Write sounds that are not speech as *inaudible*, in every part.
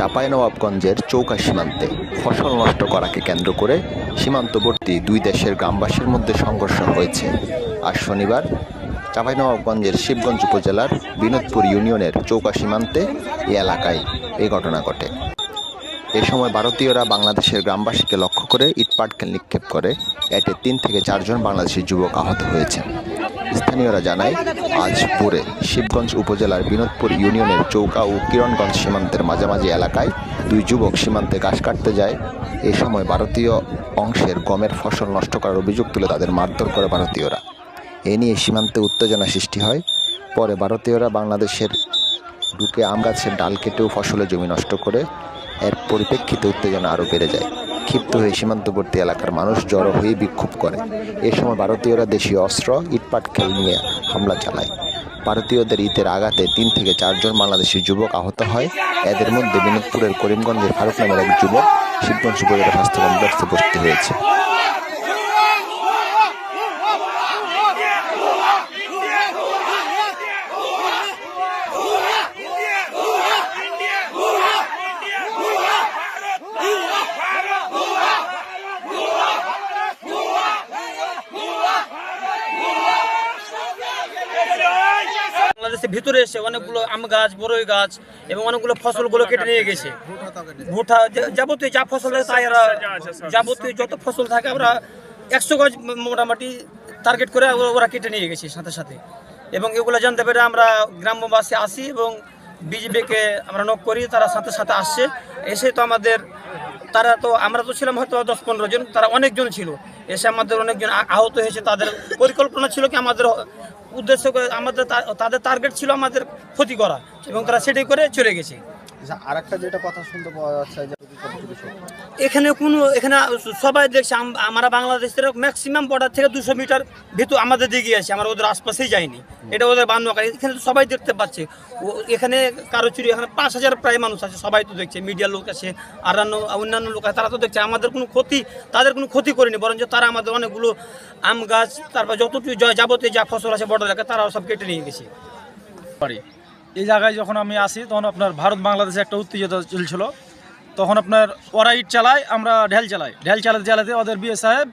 চাঁপাইনবাবগঞ্জের চৌকা সীমান্তে ফসল নষ্ট করাকে কেন্দ্র করে সীমান্তবর্তী দুই দেশের গ্রামবাসীর মধ্যে সংঘর্ষ হয়েছে। আজ শনিবার চাঁপাইনবাবগঞ্জের শিবগঞ্জ উপজেলার বিনোদপুর ইউনিয়নের চৌকা সীমান্তে এই এলাকায় এই ঘটনা ঘটে। এ সময় ভারতীয়রা বাংলাদেশের গ্রামবাসীকে লক্ষ্য করে ইটপাটকেল নিক্ষেপ করে। এতে তিন থেকে চারজন বাংলাদেশি যুবক আহত হয়েছেন। স্থানীয়রা জানায়, আজ শিবগঞ্জ উপজেলার বিনোদপুর ইউনিয়নের চৌকা ও কিরণগঞ্জ সীমান্তের মাঝামাঝি এলাকায় দুই যুবক সীমান্তে ঘাস কাটতে যায়। এ সময় ভারতীয় অংশের গমের ফসল নষ্ট করার অভিযোগ তুলে তাদের মারধর করে ভারতীয়রা। এ নিয়ে সীমান্তে উত্তেজনা সৃষ্টি হয়। পরে ভারতীয়রা বাংলাদেশের ঢুকে আম গাছের ডাল কেটেও ফসলের জমি নষ্ট করে, এর পরিপ্রেক্ষিতে উত্তেজনা আরও বেড়ে যায়। ক্ষিপ্ত হয়ে সীমান্তবর্তী এলাকার মানুষ জড়ো হয়ে বিক্ষোভ করে। এ সময় ভারতীয়রা দেশীয় অস্ত্র, ইটপাট খেল নিয়ে হামলা চালায়। ভারতীয়দের ইতের আঘাতে তিন থেকে চারজন বাংলাদেশি যুবক আহত হয়। এদের মধ্যে বিনোদপুরের করিমগঞ্জের ফারুক নামের এক যুবক শিবগঞ্জ উপজেলা স্বাস্থ্য কমপ্লেক্সে ভর্তি হয়েছে। বাংলাদেশের ভিতরে এসে অনেকগুলো আম গাছ বড়ই গাছ এবং অনেকগুলো ফসলগুলো কেটে নিয়ে গেছে। ভুট্টা যা- যাবতীয় যা ফসল থাকে তাই এরা যাবতীয় যত ফসল থাকে আমরা একশো গজ মোটামুটি টার্গেট করে ওরা- কেটে নিয়ে গেছে সাথে সাথে। এবং এগুলো জানতে পেরে আমরা গ্রামবাসী আসি এবং বিজেপিকে আমরা নক করি, তারা সাথে সাথে আসছে। এসে তো আমাদের, তারা তো, আমরা তো ছিলাম হয়তো দশ পনেরো জন, তারা অনেকজন ছিল। এসে আমাদের অনেকজন আহত হয়েছে, তাদের পরিকল্পনা ছিল কি আমাদের উদ্দেশ্য করে আমাদের তাদের টার্গেট ছিল আমাদের ক্ষতি করা এবং তারা সেটাই করে চলে গেছে। আর একটা যেটা কথা শুনতে পাওয়া যাচ্ছে এখানে কোনো, এখানে সবাই দেখছে, আম- আমরা বাংলাদেশের ম্যাক্সিমাম বর্ডার থেকে দুশো মিটার ভিতর আমাদের দিকে আছে আমরা ওদের আশপাশেই যাইনি। এটা ওদের বান্ধব এখানে তো সবাই দেখতে পাচ্ছে। এখানে কারও চুরি, এখানে পাঁচ হাজার প্রায় মানুষ আছে, সবাই তো দেখছে মিডিয়ার লোক আছে, আর অন্যান্য লোক আছে, তারা তো দেখছে, আমাদের কোনো ক্ষতি, তাদের কোনো ক্ষতি করেনি, বরঞ্চ তারা আমাদের অনেকগুলো আম গাছ, তারপর যতটুকু যাবতীয় যা ফসল আছে বর্ডার এলাকা তারাও সব কেটে নিয়ে গেছে। এই জায়গায় যখন আমি আসি, তখন আপনার ভারত বাংলাদেশে একটা উত্তেজনা চলছিল। তখন আপনার ওরা ইট চালায় আমরা ঢেল চালাই। ঢেল চালাতে চালাতে ওদের বিয়ে সাহেব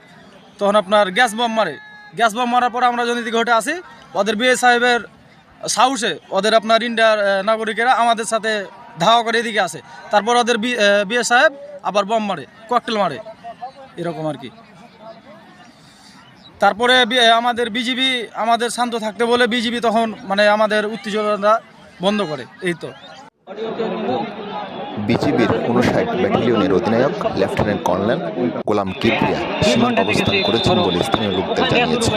তখন আপনার গ্যাস বম মারে। গ্যাস বম মারার পর আমরা যদি উঠে আসি ওদের বিয়ে সাহেবের সাহসে ওদের আপনার ইন্ডিয়ার নাগরিকেরা আমাদের সাথে ধাওয়া করে এদিকে আসে। তারপর ওদের বি- আহ, বিয়ে সাহেব আবার বম মারে ককটেল মারে। এরকম আর কি। তারপরে আমাদের বিজিবি আমাদের শান্ত থাকতে বলে বিজিবি তখন মানে আমাদের উত্তেজনা বন্ধ করে এই তো। বিজিবির উনষাট ব্যাটালিয়নের অধিনায়ক, লেফটেন্যান্ট কর্নেল গোলাম কিবরিয়া সীমান্ত অবস্থান করেছেন বলে স্থানীয় লোকদের জানিয়েছে।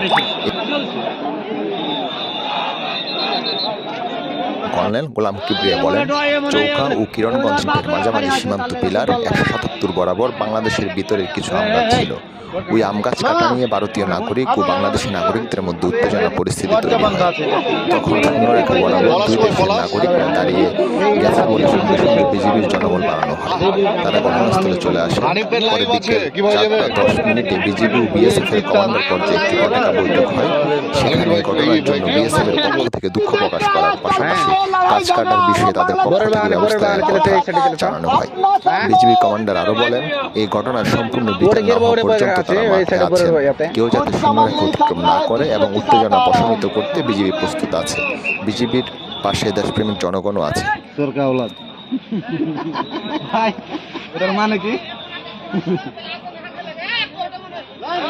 কর্নেল গোলাম কিবরিয়া বলেন, চৌকা ও কিরণগঞ্জের মাঝামাঝি সীমান্ত পিলার একশো সাতাত্তর বরাবর বাংলাদেশের ভিতরের কিছু আম গাছ ছিল। ওই আম গাছ কাটা নিয়ে ভারতীয় নাগরিক ও বাংলাদেশি নাগরিকদের মধ্যে উত্তেজনা পরিস্থিতি তৈরি হয়। নাগরিকরা দাঁড়িয়ে গেছে বলে সঙ্গে সঙ্গে বিজিবির জনবল বাড়ানো হয়। তারা ঘটনাস্থলে চলে আসে পরে বিকেল চারটা দশ মিনিটে বিজিবি ও বিএসএফ এর কমান্ডার পর্যায়ে একটি পতাকা বৈঠক হয়। সেখানে ঘটনার জন্য বিএসএফ এর পক্ষ থেকে দুঃখ প্রকাশ করার পাশাপাশি গাছ কাটার বিষয়ে তাদের জানানো হয়। বিজিবি কমান্ডার আরও বলেন এই ঘটনার সম্পূর্ণ বিচার না হওয়া পর্যন্ত তারা মাঠে আছেন। কেউ যাতে শূন্যরেখা অতিক্রম না করে এবং উত্তেজনা প্রশমিত করতে বিজিবি প্রস্তুত আছে। বিজিবির পাশে দেশপ্রেমিক জনগণও আছে। মানে কি? *laughs*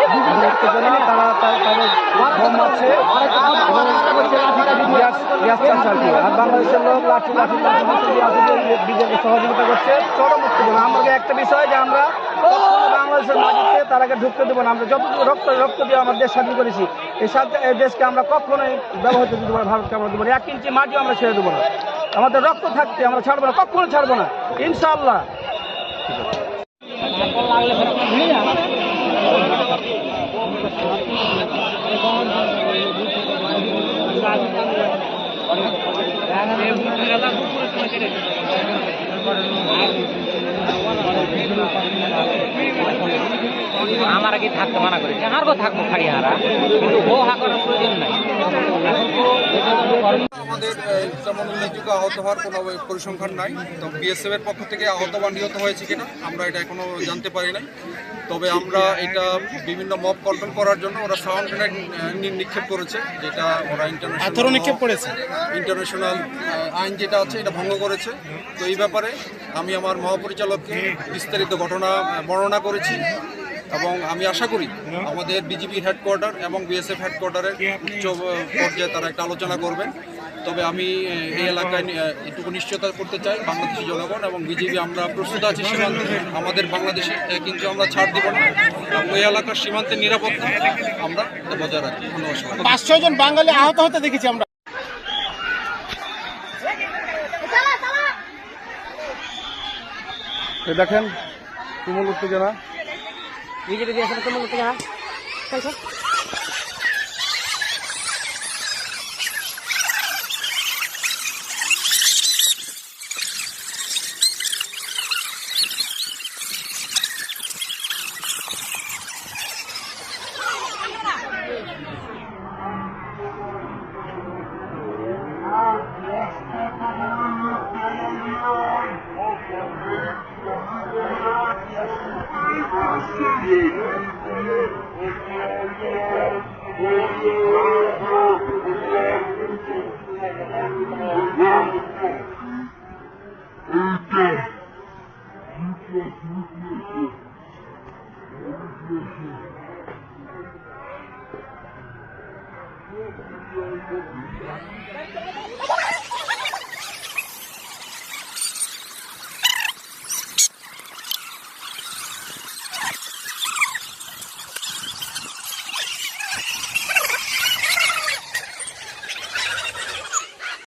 তারা বিজেপি সহযোগিতা করছে একটা বিষয় যে আমরা ঢুকতে দেবো না আমরা রক্ত রক্ত দিয়ে দেশ করেছি এই দেশকে আমরা কখনোই ব্যবহৃত পারি ভারতকে আমরা দেবো না এক ইঞ্চি মাটিও আমরা ছেড়ে দেবো না আমাদের রক্ত থাকতে আমরা ছাড়বো না কখনো ছাড়বো না ইনশাআল্লাহ আমার আগে থাকতে মানা করেছে আর কো থাকব খাই হারা কিন্তু ও প্রয়োজন নাই। আমাদের এ, তেমন উল্লেখযোগ্য আহত হওয়ার কোনো পরিসংখ্যান নাই। তো বিএসএফ এর পক্ষ থেকে আহত বা নিহত হয়েছে কিনা আমরা এটা এখনও জানতে পারি নাই। তবে আমরা এটা বিভিন্ন মব কন্ট্রোল করার জন্য ওরা সাউন্ড গ্রেনেড নিক্ষেপ করেছে যেটা ওরা ইন্টারন্যাশনাল নিক্ষেপ করেছে? ইন্টারন্যাশনাল আইন যেটা আছে এটা ভঙ্গ করেছে। তো এই ব্যাপারে আমি আমার মহাপরিচালককে বিস্তারিত ঘটনা বর্ণনা করেছি। এবং আমি আশা করি আমাদের বিজিবি হেডকোয়ার্টার এবং বিএসএফ হেডকোয়ার্টারের উচ্চ পর্যায়ে তারা একটা আলোচনা করবেন। তবে আমি এই এলাকায় এটুকু নিশ্চয়তা করতে চাই বাংলাদেশি জনগণ এবং বিজিবি আমরা প্রস্তুত আছি সীমান্তে। আমাদের বাংলাদেশে কিন্তু আমরা ছাড় দিব না। এবং ওই এলাকার সীমান্তের নিরাপত্তা আমরা বজায় রাখি ধন্যবাদ পাঁচ ছয় জন বাঙালি আহত হতে দেখেছি আমরা। দেখেন তুমুল উত্তেজনা। বিজেপি দিয়ে আসলে কেমন Thank you.